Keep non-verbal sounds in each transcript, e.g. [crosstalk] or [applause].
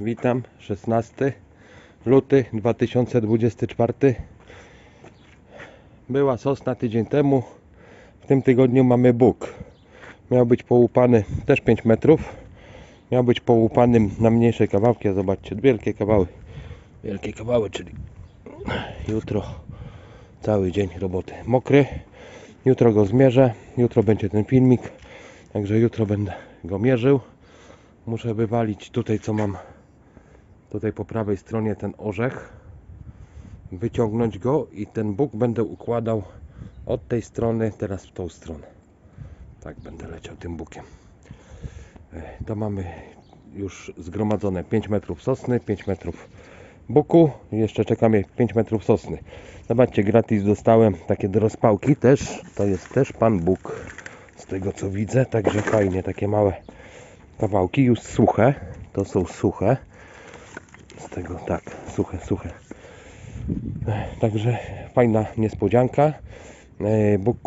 Witam, 16 luty 2024. Była sosna tydzień temu. W tym tygodniu mamy Bóg. Miał być połupany też 5 metrów. Miał być połupany na mniejsze kawałki. a Zobaczcie, wielkie kawały. Wielkie kawały, czyli jutro cały dzień roboty. Mokry. Jutro go zmierzę. Jutro będzie ten filmik. Także jutro będę go mierzył. Muszę wywalić tutaj co mam tutaj po prawej stronie ten orzech. Wyciągnąć go i ten bóg będę układał od tej strony teraz w tą stronę. Tak będę leciał tym bukiem to mamy już zgromadzone 5 metrów sosny 5 metrów buku jeszcze czekamy 5 metrów sosny. Zobaczcie gratis dostałem takie do rozpałki też. To jest też pan bóg z tego co widzę. Także fajnie takie małe kawałki. Już suche. To są suche tego tak, suche, suche. Także fajna niespodzianka. Bóg,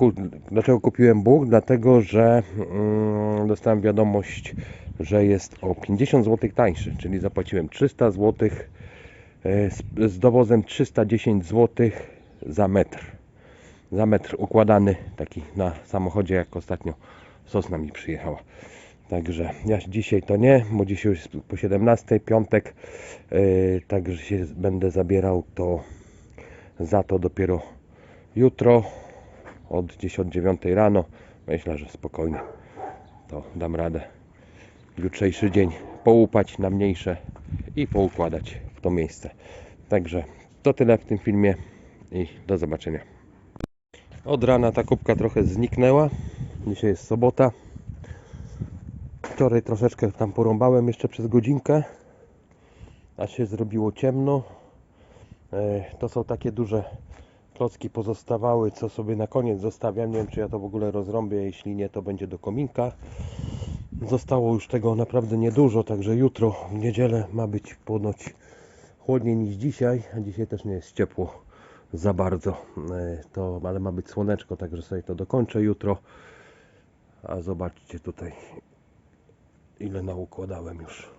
dlaczego kupiłem Bóg? Dlatego, że mm, dostałem wiadomość, że jest o 50 zł tańszy, czyli zapłaciłem 300 zł e, z, z dowozem 310 zł za metr. Za metr układany taki na samochodzie, jak ostatnio sosna mi przyjechała. Także ja dzisiaj to nie, bo dzisiaj już po 17, piątek, yy, także się będę zabierał to za to dopiero jutro od 10 rano. Myślę, że spokojnie to dam radę jutrzejszy dzień połupać na mniejsze i poukładać w to miejsce. Także to tyle w tym filmie i do zobaczenia. Od rana ta kubka trochę zniknęła. Dzisiaj jest sobota. Wczoraj troszeczkę tam porąbałem jeszcze przez godzinkę, aż się zrobiło ciemno. E, To są takie duże klocki pozostawały, co sobie na koniec zostawiam. Nie wiem, czy ja to w ogóle rozrąbię, jeśli nie, to będzie do kominka. Zostało już tego naprawdę niedużo, także jutro w niedzielę ma być ponoć chłodniej niż dzisiaj, a dzisiaj też nie jest ciepło za bardzo. E, To, ale ma być słoneczko, także sobie to dokończę jutro. A zobaczcie tutaj ile naukładałem już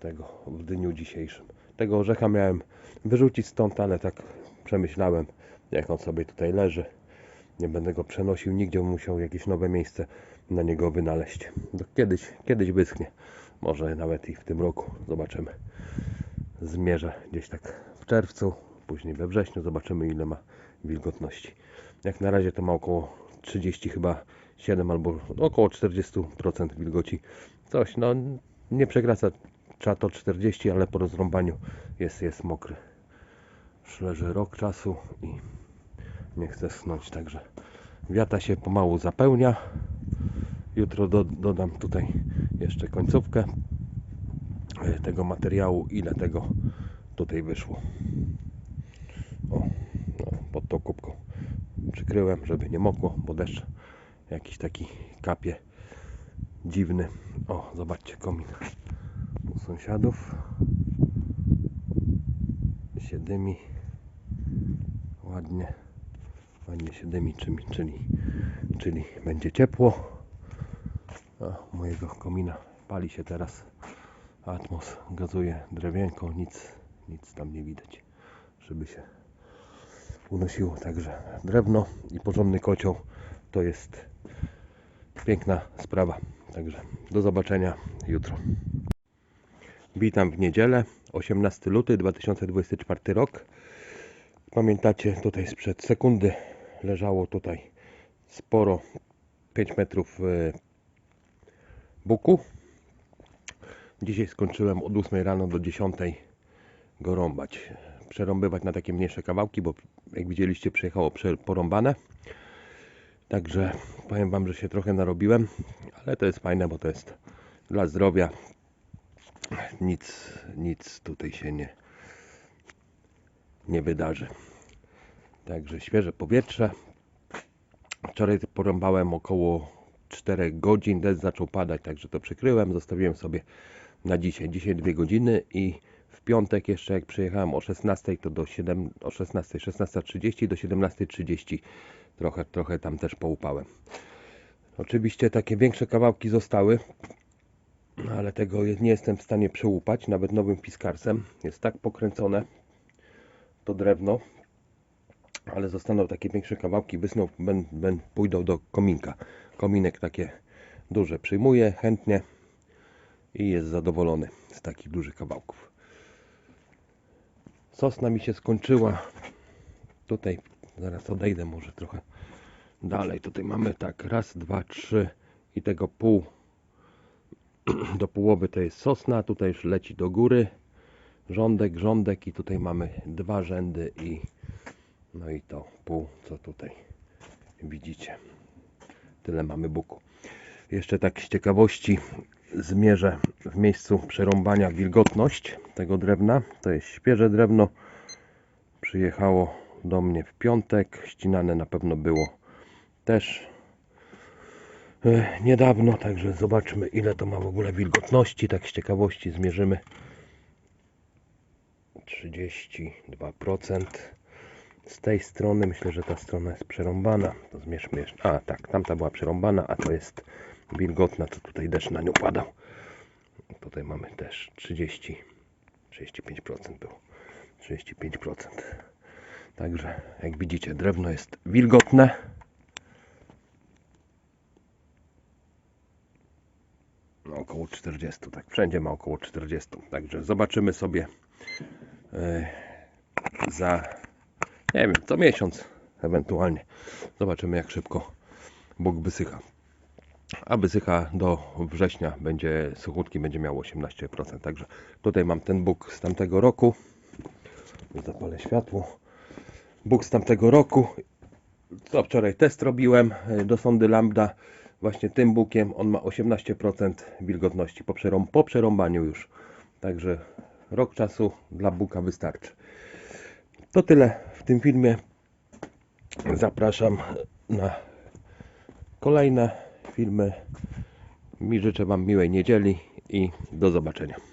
tego w dniu dzisiejszym. Tego orzecha miałem wyrzucić stąd, ale tak przemyślałem, jak on sobie tutaj leży. Nie będę go przenosił nigdzie, musiał jakieś nowe miejsce na niego wynaleźć. Kiedyś, kiedyś wyschnie. Może nawet i w tym roku. Zobaczymy. Zmierzę gdzieś tak w czerwcu, później we wrześniu. Zobaczymy ile ma wilgotności. Jak na razie to ma około 30 chyba 7 albo około 40% wilgoci. Coś, no nie przekracza to 40, ale po rozrąbaniu jest, jest mokry. Już leży rok czasu i nie chce snąć, także wiata się pomału zapełnia. Jutro do, dodam tutaj jeszcze końcówkę e, tego materiału, ile tego tutaj wyszło. O, no, pod tą kubką przykryłem, żeby nie mokło, bo deszcz jakiś taki kapie dziwny. O, zobaczcie komin u sąsiadów. Się dymi. Ładnie. Ładnie się dymi, czyli, czyli, czyli będzie ciepło. A mojego komina pali się teraz. Atmos gazuje drewienką nic, nic tam nie widać żeby się unosiło. Także drewno i porządny kocioł to jest piękna sprawa. Także do zobaczenia jutro. Witam w niedzielę, 18 luty 2024 rok. Pamiętacie, tutaj sprzed sekundy leżało tutaj sporo 5 metrów e, buku. Dzisiaj skończyłem od 8 rano do 10 go rąbać. Przerąbywać na takie mniejsze kawałki, bo jak widzieliście przyjechało porąbane. Także powiem Wam, że się trochę narobiłem, ale to jest fajne, bo to jest dla zdrowia. Nic, nic tutaj się nie, nie wydarzy. Także świeże powietrze. Wczoraj porąbałem około 4 godzin, deszcz zaczął padać, także to przykryłem. Zostawiłem sobie na dzisiaj. Dzisiaj 2 godziny i w piątek jeszcze jak przyjechałem o 16 to do 7, o 16, 16.30 do 17.30 trochę, trochę tam też połupałem. Oczywiście takie większe kawałki zostały. Ale tego nie jestem w stanie przełupać, nawet nowym piskarsem. Jest tak pokręcone to drewno, ale zostaną takie większe kawałki, wysną, ben, ben, pójdą do kominka. Kominek takie duże przyjmuje chętnie i jest zadowolony z takich dużych kawałków. Sosna mi się skończyła. Tutaj zaraz odejdę może trochę dalej. Tutaj mamy tak raz, dwa, trzy i tego pół [clears throat] do połowy to jest sosna, tutaj już leci do góry rządek, rządek i tutaj mamy dwa rzędy i no i to pół, co tutaj widzicie. Tyle mamy buku. Jeszcze tak z ciekawości zmierzę w miejscu przerąbania wilgotność tego drewna. To jest świeże drewno. Przyjechało do mnie w piątek. Ścinane na pewno było też e, niedawno, także zobaczmy ile to ma w ogóle wilgotności. Tak z ciekawości zmierzymy. 32% z tej strony myślę, że ta strona jest przerąbana. To zmierzmy jeszcze. A tak, tamta była przerąbana, a to jest wilgotna, co tutaj deszcz na nią padał. Tutaj mamy też 30, 35% było. 35%. Także jak widzicie, drewno jest wilgotne. Około 40, tak. Wszędzie ma około 40. Także zobaczymy sobie e, za nie wiem, co miesiąc ewentualnie. Zobaczymy jak szybko Bóg wysycha. A wysycha do września będzie suchutki, będzie miał 18%. Także tutaj mam ten Bóg z tamtego roku. Zapalę światło. Bóg z tamtego roku. Co wczoraj test robiłem e, do sondy Lambda. Właśnie tym bukiem on ma 18% wilgotności po, przerą po przerąbaniu już. Także rok czasu dla buka wystarczy. To tyle w tym filmie. Zapraszam na kolejne filmy. Mi życzę Wam miłej niedzieli i do zobaczenia.